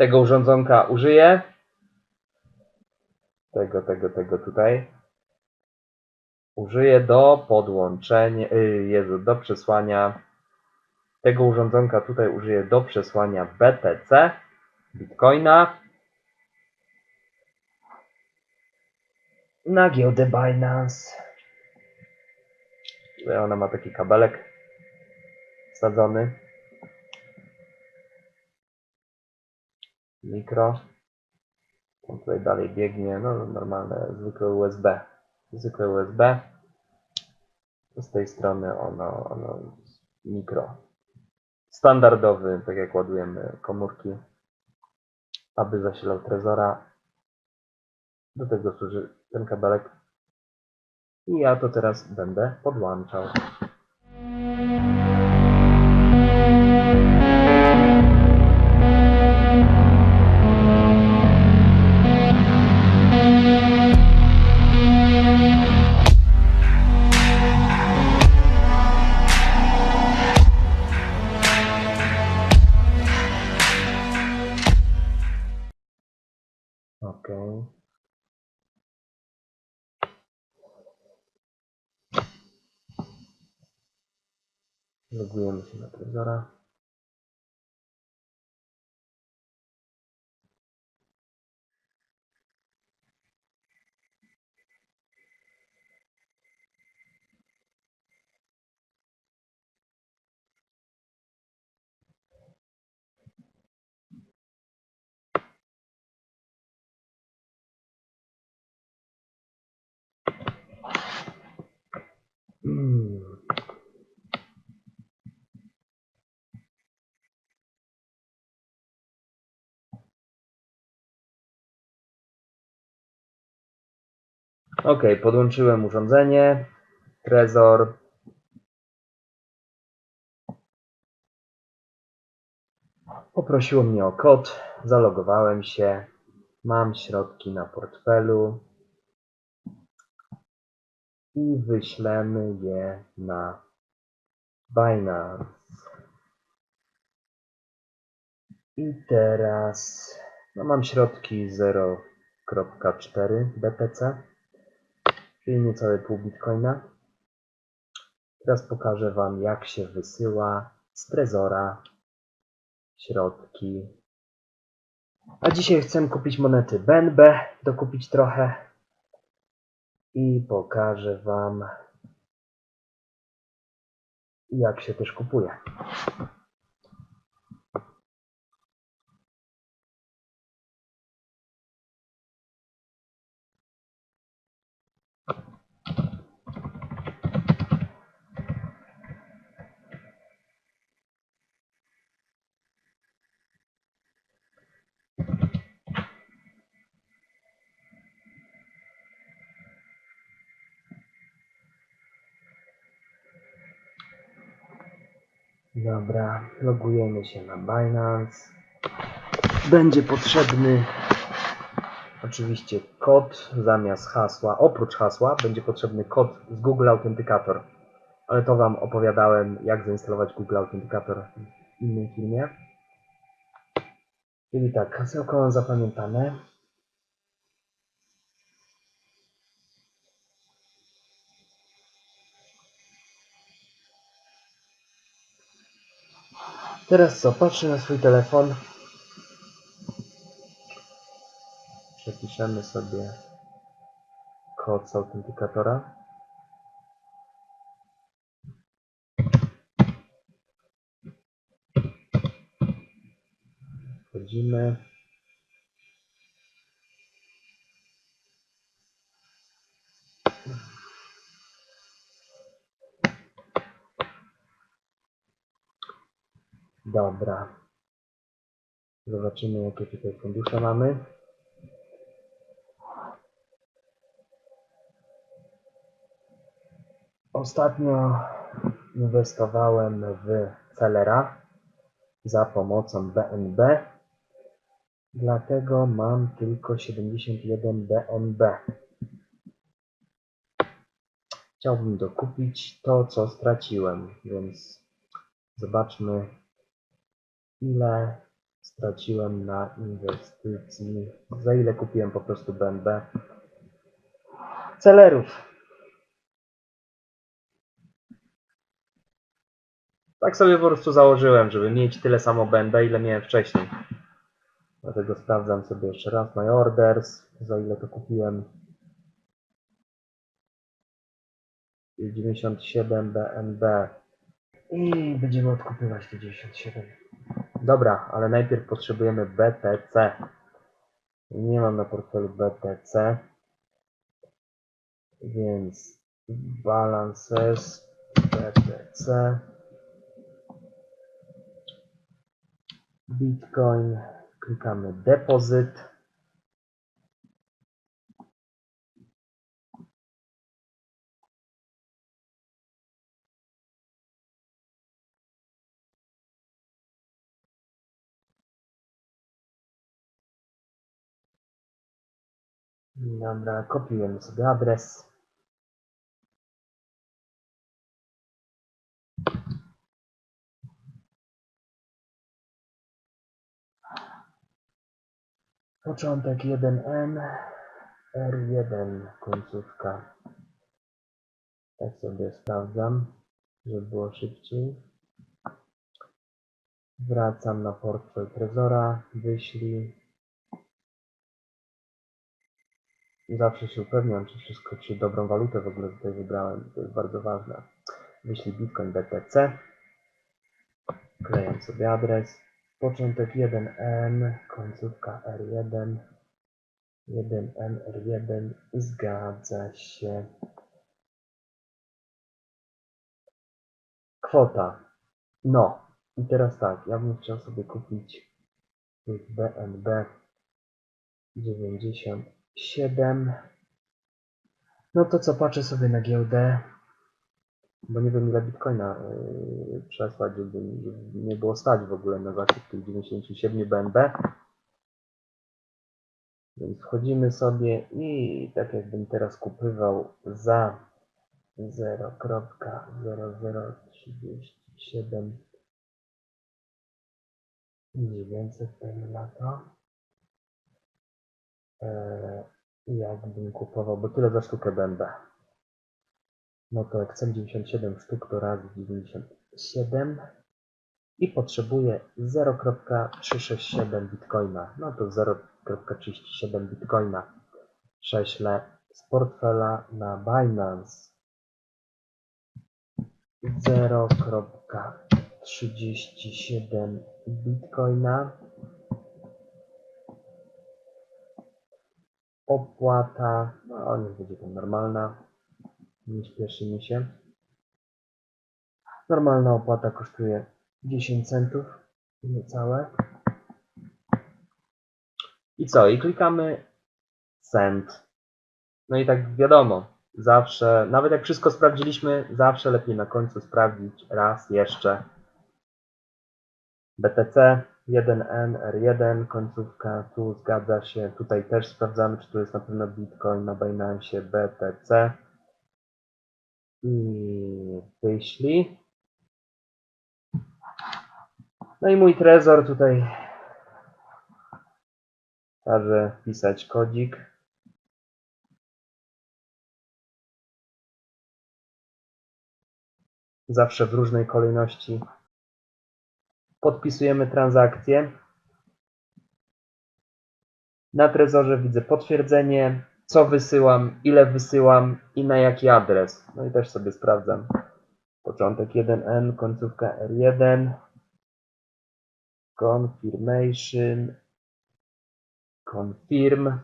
Tego urządzonka użyję. Tego, tego, tego tutaj. Użyję do podłączenia, yy, Jezu, do przesłania tego urządzonka tutaj użyję do przesłania BTC, Bitcoina na giełdę Binance. Ona ma taki kabelek wsadzony. Mikro. On tutaj dalej biegnie, no normalne, zwykłe USB. Zwykłe USB. Z tej strony ono, ono mikro. Standardowy, tak jak ładujemy komórki, aby zasilał trezora. Do tego służy ten kabelek. I ja to teraz będę podłączał. Logujemy się na Trezora. Ok, podłączyłem urządzenie. Trezor. Poprosiło mnie o kod. Zalogowałem się. Mam środki na portfelu. I wyślemy je na Binance. I teraz no mam środki 0.4 BTC, czyli niecałe pół bitcoina. Teraz pokażę Wam, jak się wysyła z Trezora środki. A dzisiaj chcę kupić monety BNB, dokupić trochę i pokażę Wam, jak się też kupuje. Dobra, logujemy się na Binance. Będzie potrzebny oczywiście kod zamiast hasła. Oprócz hasła będzie potrzebny kod z Google Authenticator. Ale to Wam opowiadałem, jak zainstalować Google Authenticator w innym filmie. Czyli tak, hasełko mam zapamiętane. Teraz co? Patrzę na swój telefon. Przepiszemy sobie kod z autentykatora. Wchodzimy. Dobra. Zobaczymy, jakie tutaj fundusze mamy. Ostatnio inwestowałem w Celera za pomocą BNB. Dlatego mam tylko 71 BNB. Chciałbym dokupić to, co straciłem, więc zobaczmy, ile straciłem na inwestycji. Za ile kupiłem po prostu BNB? Celerów. Tak sobie po prostu założyłem, żeby mieć tyle samo BNB, ile miałem wcześniej. Dlatego sprawdzam sobie jeszcze raz my orders, za ile to kupiłem. 97 BNB. I będziemy odkupywać te 97. Dobra, ale najpierw potrzebujemy BTC. Nie mam na portfelu BTC. Więc balances BTC. Bitcoin. Klikamy depozyt. Dobra, kopiujemy sobie adres. Początek 1N, R1 końcówka. Tak sobie sprawdzam, żeby było szybciej. Wracam na portfel Trezora, wyślij. Zawsze się upewniam, czy wszystko, czy dobrą walutę w ogóle tutaj wybrałem. To jest bardzo ważne. Wyślij Bitcoin BTC. Klejam sobie adres. Początek 1n, końcówka R1. 1n R1. Zgadza się. Kwota. No. I teraz tak, ja bym chciał sobie kupić BNB 90 siedem. No to co, patrzę sobie na giełdę, bo nie wiem ile bitcoina yy, przesłać, żeby nie było stać w ogóle na zakup tych 97 BNB. Więc wchodzimy sobie i tak jakbym teraz kupywał za 0.0037 900 na to. Eee, jakbym kupował, bo tyle za sztukę będę. No to jak chcę 97 sztuk, to razy 97 i potrzebuję 0.367 bitcoina. No to 0.37 bitcoina prześlę z portfela na Binance 0.37 bitcoina opłata, no niech będzie to normalna, nie śpieszymy się. Normalna opłata kosztuje 10 centów, niecałe. I co? I klikamy send. No i tak wiadomo, zawsze, nawet jak wszystko sprawdziliśmy, zawsze lepiej na końcu sprawdzić raz jeszcze. BTC 1N, R1, końcówka, tu zgadza się. Tutaj też sprawdzamy, czy tu jest na pewno Bitcoin na Binance BTC. I wyślij. No i mój trezor tutaj każe wpisać kodzik. Zawsze w różnej kolejności podpisujemy transakcję. Na Trezorze widzę potwierdzenie, co wysyłam, ile wysyłam i na jaki adres. No i też sobie sprawdzam. Początek 1N, końcówka R1. Confirmation. Confirm.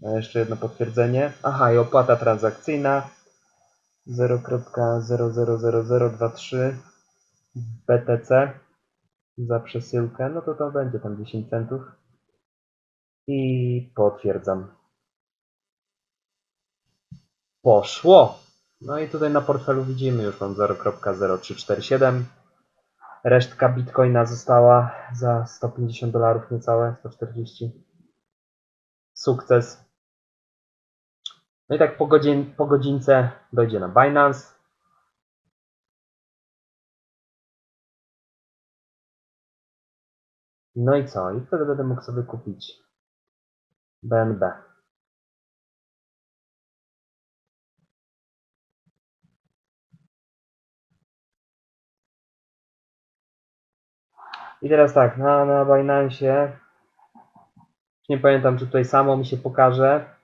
No jeszcze jedno potwierdzenie. Aha, i opłata transakcyjna 0.000023 BTC za przesyłkę, no to to będzie tam 10 centów. I potwierdzam. Poszło! No i tutaj na portfelu widzimy, już mam 0.0347. Resztka bitcoina została za 150 dolarów niecałe, 140. Sukces. No i tak po, godzin, po godzince dojdzie na Binance. No i co? I wtedy będę mógł sobie kupić BNB. I teraz tak, na, na Binance, nie pamiętam czy tutaj samo mi się pokaże,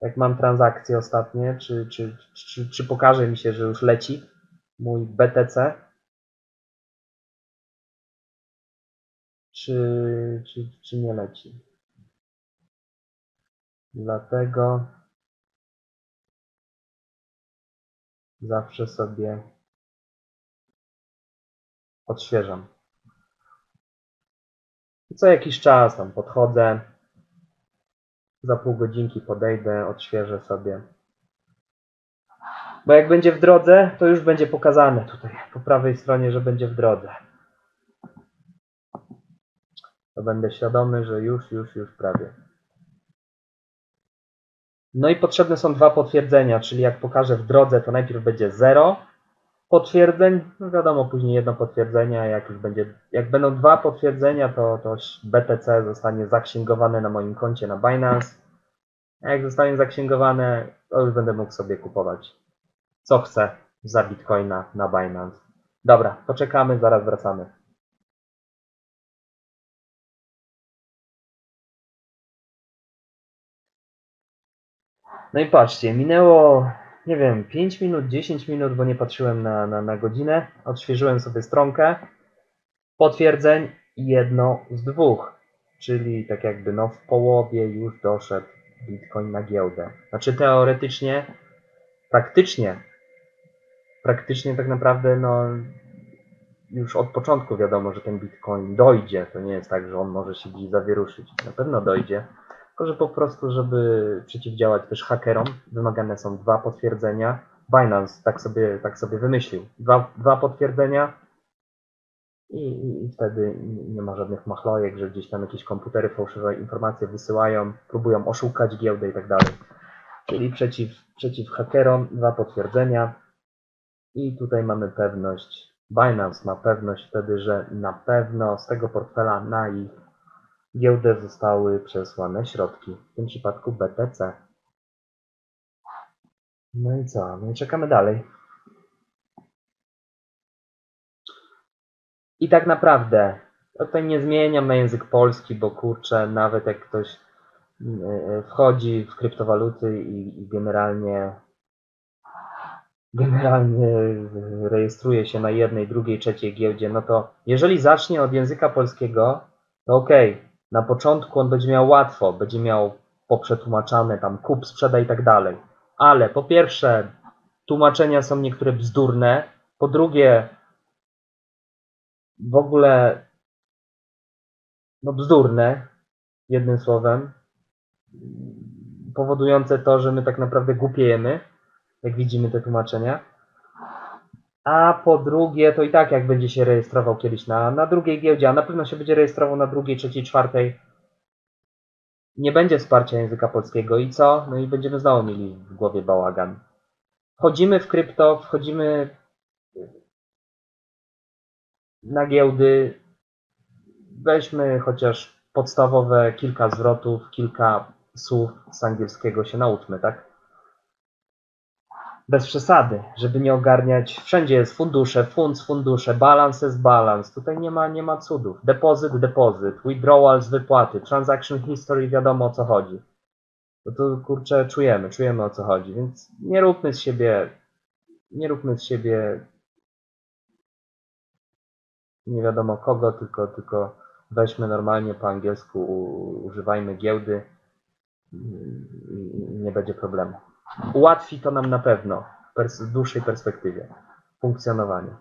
jak mam transakcje ostatnie, czy, czy, czy, czy pokaże mi się, że już leci mój BTC, czy, czy, czy nie leci. Dlatego zawsze sobie odświeżam. Co jakiś czas tam podchodzę, za pół godzinki podejdę, odświeżę sobie. Bo jak będzie w drodze, to już będzie pokazane tutaj po prawej stronie, że będzie w drodze. To będę świadomy, że już, już, już prawie. No i potrzebne są dwa potwierdzenia, czyli jak pokażę w drodze, to najpierw będzie 0 potwierdzeń, no wiadomo, później jedno potwierdzenie, a jak już będzie, jak będą dwa potwierdzenia, to, to BTC zostanie zaksięgowane na moim koncie na Binance. A jak zostanie zaksięgowane, to już będę mógł sobie kupować co chcę za Bitcoina na Binance. Dobra, poczekamy, zaraz wracamy. No i patrzcie, minęło, nie wiem, 5 minut, 10 minut, bo nie patrzyłem na, na, na godzinę. Odświeżyłem sobie stronkę. Potwierdzeń jedno z dwóch, czyli tak jakby no w połowie już doszedł Bitcoin na giełdę. Znaczy teoretycznie, praktycznie, praktycznie tak naprawdę no już od początku wiadomo, że ten Bitcoin dojdzie. To nie jest tak, że on może się gdzieś zawieruszyć. Na pewno dojdzie. Tylko, że po prostu, żeby przeciwdziałać też hakerom, wymagane są dwa potwierdzenia. Binance tak sobie, tak sobie wymyślił. Dwa, dwa potwierdzenia i, i, i wtedy nie ma żadnych machlojek, że gdzieś tam jakieś komputery fałszywe informacje wysyłają, próbują oszukać giełdę i tak dalej. Czyli przeciw, przeciw hakerom dwa potwierdzenia i tutaj mamy pewność. Binance ma pewność wtedy, że na pewno z tego portfela na ich giełdę zostały przesłane środki, w tym przypadku BTC. No i co? No i czekamy dalej. I tak naprawdę, tutaj nie zmieniam na język polski, bo kurczę, nawet jak ktoś yy, wchodzi w kryptowaluty i, i generalnie generalnie rejestruje się na jednej, drugiej, trzeciej giełdzie, no to jeżeli zacznie od języka polskiego, to okej, okay, na początku on będzie miał łatwo, będzie miał poprzetłumaczane tam kup, sprzedaj i tak dalej. Ale po pierwsze, tłumaczenia są niektóre bzdurne. Po drugie, w ogóle no bzdurne, jednym słowem, powodujące to, że my tak naprawdę głupiejemy, jak widzimy te tłumaczenia. A po drugie, to i tak jak będzie się rejestrował kiedyś na, na drugiej giełdzie, a na pewno się będzie rejestrował na drugiej, trzeciej, czwartej, nie będzie wsparcia języka polskiego i co? No i będziemy znowu mieli w głowie bałagan. Wchodzimy w krypto, wchodzimy na giełdy, weźmy chociaż podstawowe kilka zwrotów, kilka słów z angielskiego się nauczmy, tak? Bez przesady, żeby nie ogarniać. Wszędzie jest fundusze, funds, fundusze, balans jest balans. Tutaj nie ma, nie ma cudów. Depozyt, depozyt, withdrawal z wypłaty, transaction history, wiadomo o co chodzi. No to kurczę, czujemy, czujemy o co chodzi, więc nie róbmy z siebie, nie róbmy z siebie nie wiadomo kogo, tylko, tylko weźmy normalnie po angielsku, używajmy giełdy i nie będzie problemu. Ułatwi to nam na pewno w dłuższej perspektywie funkcjonowanie.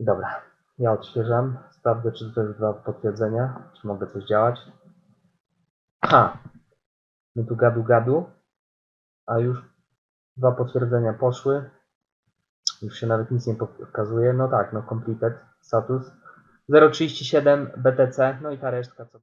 Dobra, ja odświeżam. Sprawdzę, czy tutaj już dwa potwierdzenia, czy mogę coś działać. Ha! My tu gadu gadu, a już dwa potwierdzenia poszły. Już się nawet nic nie pokazuje. No tak, no completed status. 0,37 BTC, no i ta resztka co